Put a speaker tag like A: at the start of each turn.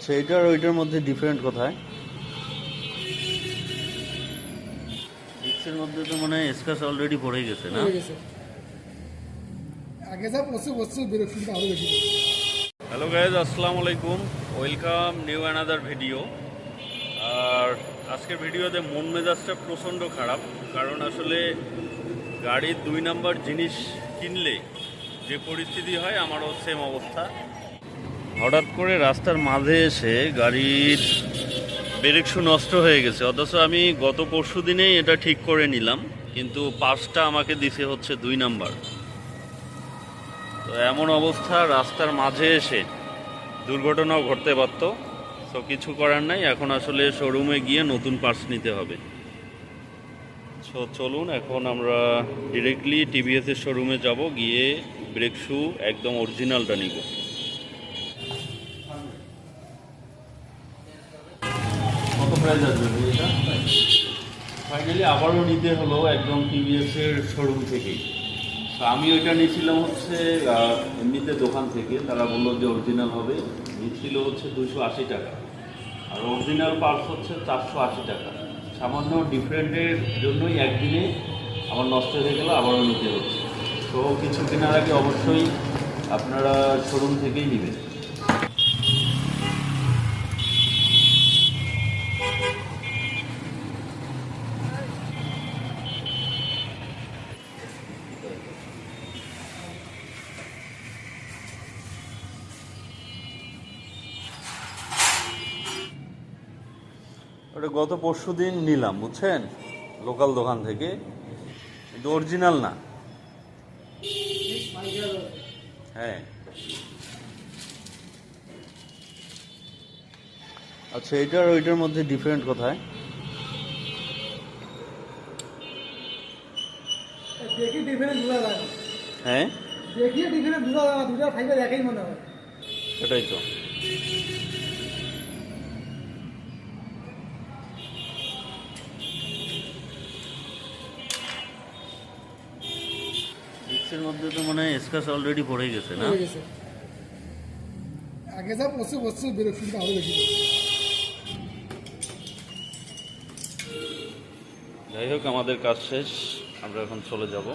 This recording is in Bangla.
A: আচ্ছা এটার ওইটার মধ্যে ডিফারেন্ট কোথায়? ডিক্সের মধ্যে তো মানে স্কাচ অলরেডি পড়ে গেছে না?
B: আগে যা পড়ছে পড়ছে বিরক্তিটা আরও বেশি
A: হ্যালো গাইজ আসসালামু আলাইকুম। ওয়েলকাম নিউ অ্যানাদার ভিডিও আর আজকের ভিডিওতে মন মেজাজটা প্রচণ্ড খারাপ কারণ আসলে গাড়ির দুই নাম্বার জিনিস কিনলে যে পরিস্থিতি হয় আমারও সেম অবস্থা। হঠাৎ করে রাস্তার মাঝে এসে গাড়ির ব্রেক শু নষ্ট হয়ে গেছে। অথচ আমি গত পরশু দিনেই এটা ঠিক করে নিলাম, কিন্তু পার্সটা আমাকে দিছে হচ্ছে দুই নাম্বার। তো এমন অবস্থা, রাস্তার মাঝে এসে দুর্ঘটনাও ঘটতে পারত। তো কিছু করার নাই, এখন আসলে শোরুমে গিয়ে নতুন পার্স নিতে হবে। সো চলুন, এখন আমরা ডিরেক্টলি টিভিএসের শোরুমে যাব, গিয়ে ব্রেক শু একদম অরিজিনালটা নিব। কত প্রাইস আসবে এটা ফাইনালি আবারও নিতে হলো একদম টিভিএস এর শোরুম থেকেই তো আমি ওইটা নিয়েছিলাম হচ্ছে এমনিতে দোকান থেকে। তারা বলল যে অরিজিনাল হবে। নিচ্ছিল হচ্ছে দুশো আশি টাকা। আর অরিজিনাল পার্টস হচ্ছে চারশো আশি টাকা। সামান্য ডিফারেন্টের জন্যই একদিনে আমার নষ্ট হয়ে গেলো, আবারও নিতে হচ্ছে। তো কিছু কেনার আগে অবশ্যই আপনারা শোরুম থেকেই নেবেন। ওটা গত পরশু দিন নিলাম বুঝছেন? লোকাল দোকান থেকে। কিন্তু অরিজিনাল না। হ্যাঁ। আচ্ছা এটার ওইটার মধ্যে ডিফারেন্ট কোথায়?
B: দেখি ডিফারেন্স বোঝা যায়
A: হ্যাঁ?
B: দেখিয়ে ডিফারেন্স বোঝা যায় না ফাইবার একই মনে হয়।
A: সেটাই তো। ডিক্সের মধ্যে তো মনে হয় অলরেডি পড়ে গেছে না?
B: গেছে। আগে যা পড়ছে পড়ছে বিরক্তিটা আরও বেশি।
A: যাই হোক আমাদের কাজ শেষ। আমরা এখন চলে যাব।